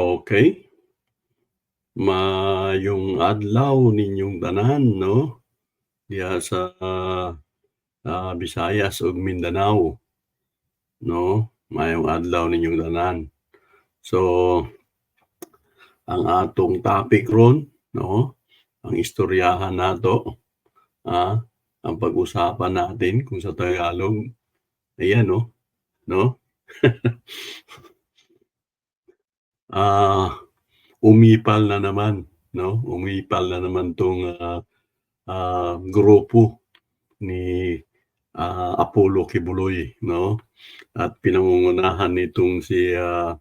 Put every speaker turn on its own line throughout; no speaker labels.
Okey. Maayong adlaw ninyong tanan 'no, diha sa, ah, Visayas ug Mindanao. 'No, maayong adlaw ninyong tanan. So, ang atong topic ron 'no, ang istoryahan nato, ah, ang pag-usapan natin kung sa Tagalog, ayan 'no, 'no? Ah, umipal na naman 'no, umipal na naman 'tong, ah, ah, grupo ni, ah, Apollo Kibuloy 'no, at pinangungunahan nitong si, ah,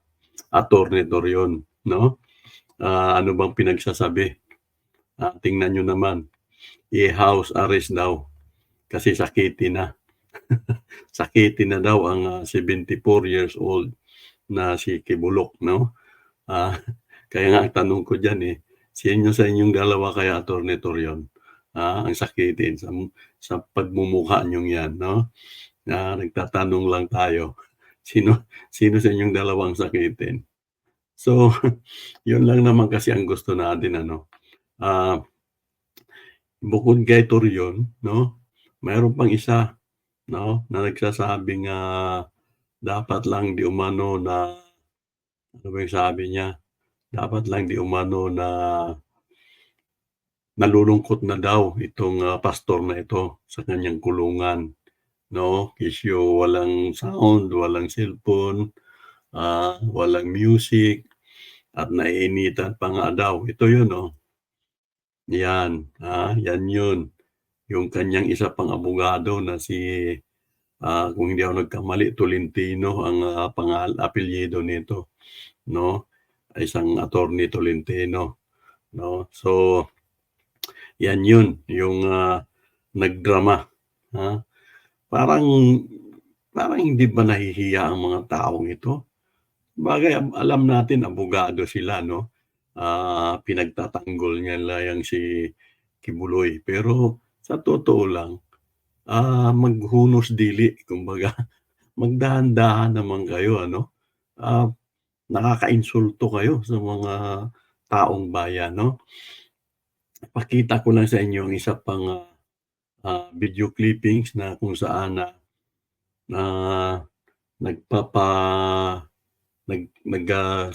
Attorney Torion 'no. Ah, ano bang pinagsasabi? Ah, tingnan niyo naman, i-house arrest daw kasi sakitin na. Sakitin na daw ang, ah, 74 years old na si Kibulok 'no. Ah, kaya nga ang tanong ko diyan, eh, sino sa inyong dalawa kaya Attorney Torion, ah, ang sakitin sa sa pagmumukha niyong 'yan 'no? Ah, nagtatanong lang tayo, sino sino sa inyong dalawa ang sakitin? So, 'yun lang naman kasi ang gusto natin ano, ah, bukod kay Torion 'no, mayro'n pang isa 'no, na nagsasabing, ah, dapat lang di umano na ano ba yung sabi niya? Dapat lang di umano na nalulungkot na daw itong, ah, pastor na ito sa kanyang kulungan 'no, isyu walang sound, walang cellphone, ah, walang music at naiinitan pa nga daw. Ito 'yun oh. 'Yan, ah, 'yan 'yun. Yung kanyang isa pang abogado na si, ah, kung hindi ako nagkamali Tolentino ang, ah, pangal apelyido nito 'no, isang Attorney Tolentino 'no. So, 'yan 'yun, yung, ah, nagdrama, ah. Parang parang hindi ba nahihiya ang mga taong ito? Sabagay alam natin abogado sila 'no, ah, pinagtatanggol nila yang si Kibuloy. Pero sa totoo lang, ah, maghunos dili kumbaga, magdahan-dahan naman kayo ano. Ah, nakakainsulto kayo sa mga taong bayan 'no. Ipakita ko lang sa inyo ang isa pang, ah, ah, video clippings na kung saan na, ah, nagpapa nag nag, ah,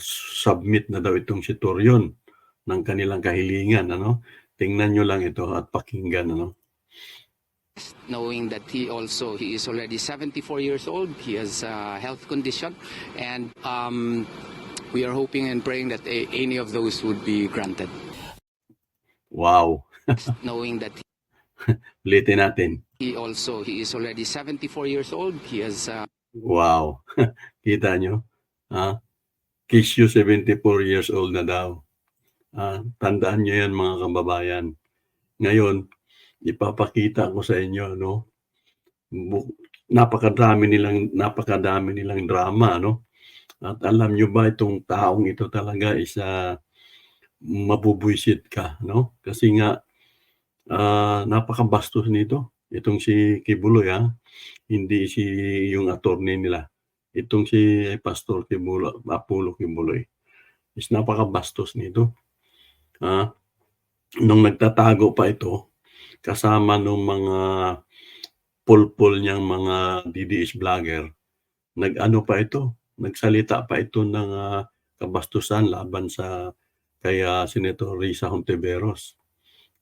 submit na daw itong si Torion ng kanilang kahilingan ano. Tingnan niyo lang ito at pakinggan ano.
Knowing that he also he is already 74 years old he has a health condition and um, we are hoping and praying that a, any of those would be granted
Wow.
knowing that
Ulitin natin.
he also he is already 74 years old he has uh,
Wow. Kita niyo, ah, Kisyu 74 years old na daw. Ah, tandaan niyo 'yan mga kababayan. Ngayon, ipapakita ko sa inyo 'no, napakadami nilang napakadami nilang drama 'no. At alam niyo ba itong taong ito talaga is, ah, mabubwisit ka 'no, kasi nga, ah, napakabastos nito, itong si Kibuloy, ah, hindi si yung attorney nila. Itong si Pastor Kibulo Apollo Kibuloy is napakabastos nito. Ah, nung nagtatago pa ito, kasama nung mga pulpul niyang mga DDS vlogger, nag-ano pa ito, nagsalita pa ito ng, ah, kabastusan laban sa kay, ah, Senator Risa Hontiveros,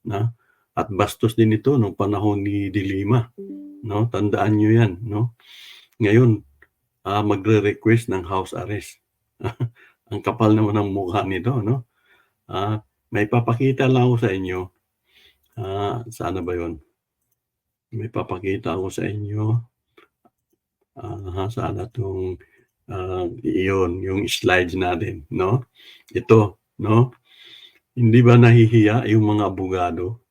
na at bastos din ito nung panahon ni De Lima 'no, tandaan niyo 'yan 'no. Ngayon, ah, magre-request ng house arrest. Ang kapal naman ng mukha nito 'no. Ah, maipapakita lang ako sa inyo, ah, saan na ba 'yun? May papakita ako sa inyo. Ah, saan na 'tong, ah, iyon yung slides natin 'no. Ito 'no. Hindi ba nahihiya yung mga abogado?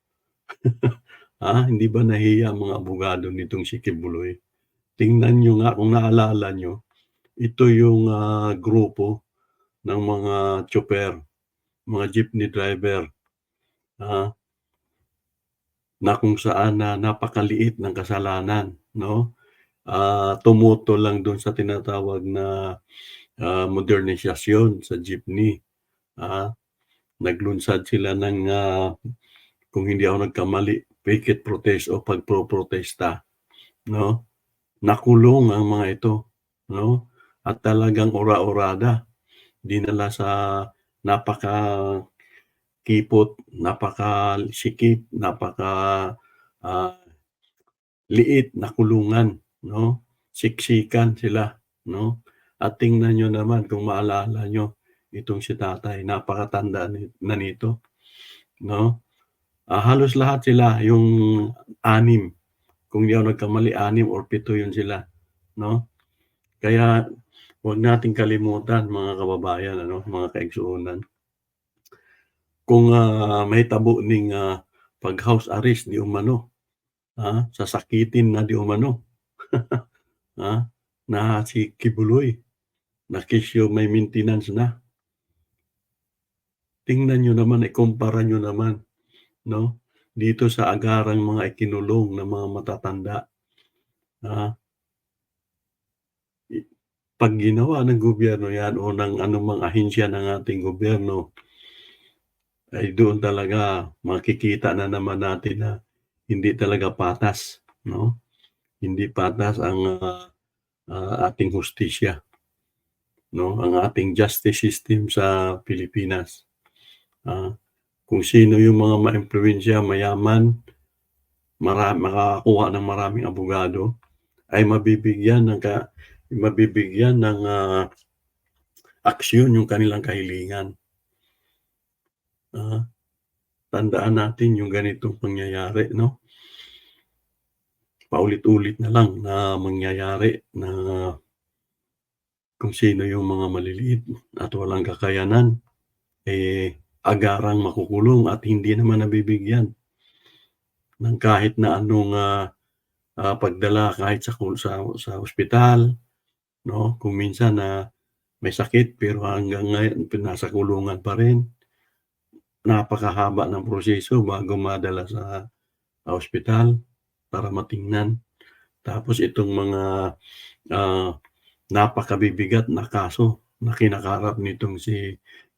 Ah, hindi ba nahihiya ang mga abogado nitong si Kibuloy? Tingnan niyo nga kung naalala niyo, ito yung, ah, grupo ng mga tsoper, mga jeepney driver, ah na kung saan na napakaliit ng kasalanan 'no. Ah, tumutol lang dun sa tinatawag na ah, modernisasyon sa jeepney. Ah, naglunsad sila ng, ah, kung hindi ako nagkamali, picket protest o pagpoprotesta, 'no? Nakulong ang mga ito, 'no? At talagang ora-orada, dinala sa napakakipot, napakasikip, napaka, ah, liit na kulungan, 'no? Siksikan sila, 'no? At tingnan niyo naman kung maalala niyo itong si tatay, napakatanda na nito, 'no? Ah, halos lahat sila yung 6, kung di ako nagkamali 6 or 7 yun sila, 'no? Kaya wag nating kalimutan mga kababayan ano, mga kaigsuonan. Kung, ah, mahitabo ning, ah, pag-house arrest di umano, ah, sasakitin na di umano, ah, na si Kibuloy, na kesyo may maintenance na. Tingnan niyo naman, ikumpara niyo naman, 'no? Dito sa agarang mga ikinulong na mga matatanda. I 'pag ginawa ng gobyerno yan o ng anumang ahensya ng ating gobyerno ay doon talaga makikita na naman natin na hindi talaga patas, 'no? Hindi patas ang, ah, ah, ating hustisya, 'no? Ang ating justice system sa Pilipinas. Ah, kung sino yung mga maimpluwensiya, mayaman, mara makakakuha ng maraming abogado, ay mabibigyan ng ka mabibigyan ng, ah, aksyon yung kanilang kahilingan. Ah, tandaan natin yung ganitong pangyayari, 'no? Paulit-ulit na lang na mangyayari na kung sino yung mga maliliit at walang kakayanan, eh, agarang makukulong at hindi naman nabibigyan ng kahit na anong, ah, ah, pagdala kahit sa sa sa ospital, 'no? Kung minsan na may sakit pero hanggang ngayon nasa kulungan pa rin. Napakahaba ng proseso bago madala sa ospital para matingnan. Tapos itong mga, ah, napakabibigat na kaso na kinakarap nitong si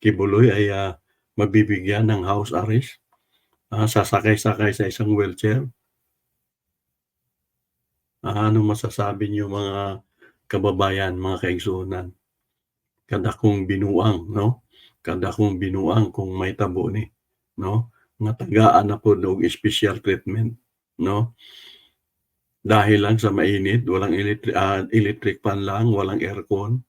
Kibuloy ay, ah, mabibigyan ng house arrest, ah, sasakay-sakay sa isang wheelchair. Ah, anong masasabi niyo mga kababayan, mga kaigsuonan? Kadakong binuang, 'no? Kadakong binuang kung mahitabo ni, 'no? Nga tagaan na pod og special treatment, 'no? Dahil lang sa mainit, walang ah, electric fan lang, walang aircon.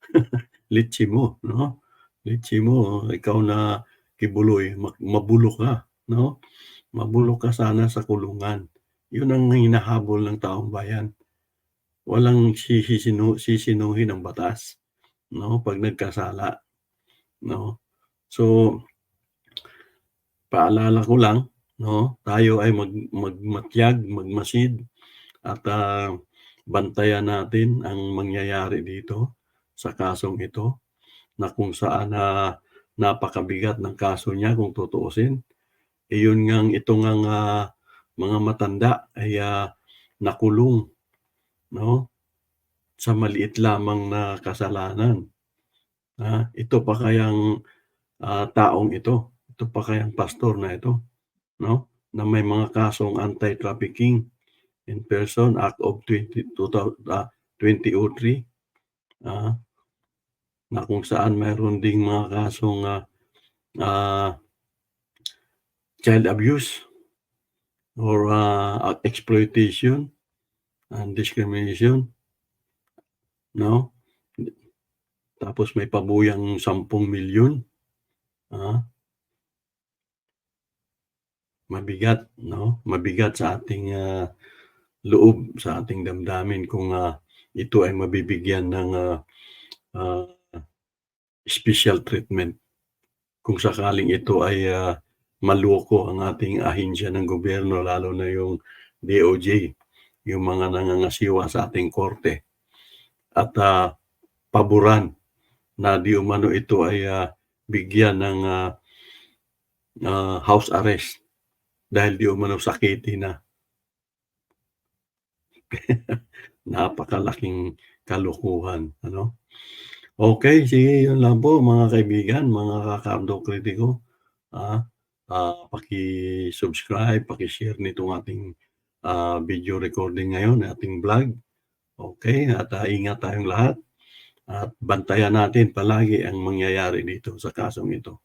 Litsi mo, 'no? Litsi mo, ikaw na Kibuloy, ma mabulok ka, 'no? Mabulok ka sana sa kulungan. Yun ang hinahabol ng taong bayan. Walang sisisinu sisinuhin ang batas, 'no, 'pag nagkasala, 'no? So paalala ko lang, 'no, tayo ay mag magmatyag, magmasid at, ah, bantayan natin ang mangyayari dito sa kasong ito na kung saan, ah, napakabigat ng kaso niya kung tutuusin. Iyon ngang ito ngang, ah, mga matanda ay, ah, nakulong, 'no, sa maliit lamang na kasalanan. Ah, ito pa kayang, ah, taong ito, ito pa kayang pastor na ito, 'no, na may mga kasong anti-trafficking in person Act of twenty two thou ah, 2003, ah, na kung saan mayroon ding mga kasong, ah, ah, child abuse or, ah, exploitation and discrimination, 'no? Tapos may pabuyang 10,000,000, ah. Mabigat, 'no? Mabigat sa ating, ah, loob, sa ating damdamin kung, ah, ito ay mabibigyan ng, ah, ah, special treatment. Kung sakaling ito ay, ah, maloko ang ating ahensya ng gobyerno lalo na yung DOJ, yung mga nangangasiwa sa ating korte at, ah, paboran na di umano ito ay uh, bigyan ng uh, uh, house arrest dahil di umano sakiti na. Napakalaking kalukuhan. Ano? Okay, sige, yun lang po mga kaibigan, mga kakardo kritiko. Ah, uh, paki-subscribe, paki-share nitong ating uh, video recording ngayon, ating vlog. Okay, at uh, ingat tayong lahat. At bantayan natin palagi ang mangyayari dito sa kasong ito.